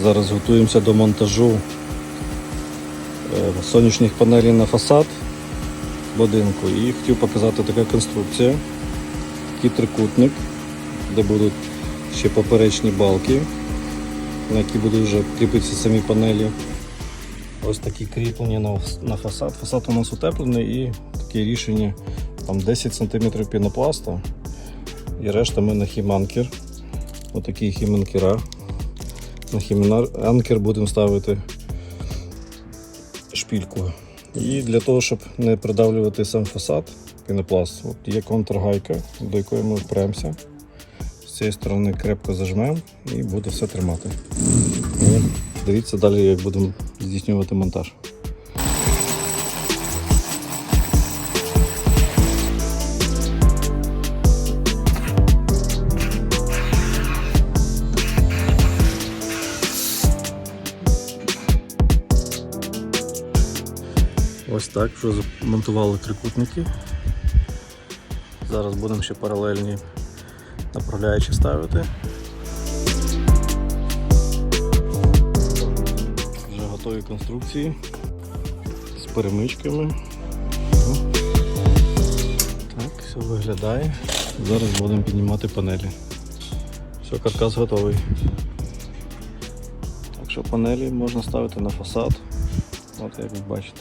Зараз готуємося до монтажу е, сонячних панелей на фасад будинку. І хотів показати така конструкція. Такий трикутник, де будуть ще поперечні балки, на які будуть вже кріпитися самі панелі. Ось такі кріплення на, фасад. Фасад у нас утеплений і таке рішення там 10 см пінопласту. І решта ми на хіманкер. Отакі хіманкера. На анкер будемо ставити шпільку. І для того, щоб не придавлювати сам фасад пінопласт, от є контргайка, до якої ми впремся. З цієї сторони крепко зажмемо і буде все тримати. Дивіться далі, як будемо здійснювати монтаж. Ось так вже змонтували трикутники. Зараз будемо ще паралельні направляючі ставити. Вже готові конструкції з перемичками. Так, все виглядає. Зараз будемо піднімати панелі. Все, каркас готовий. Так що панелі можна ставити на фасад. От як ви бачите.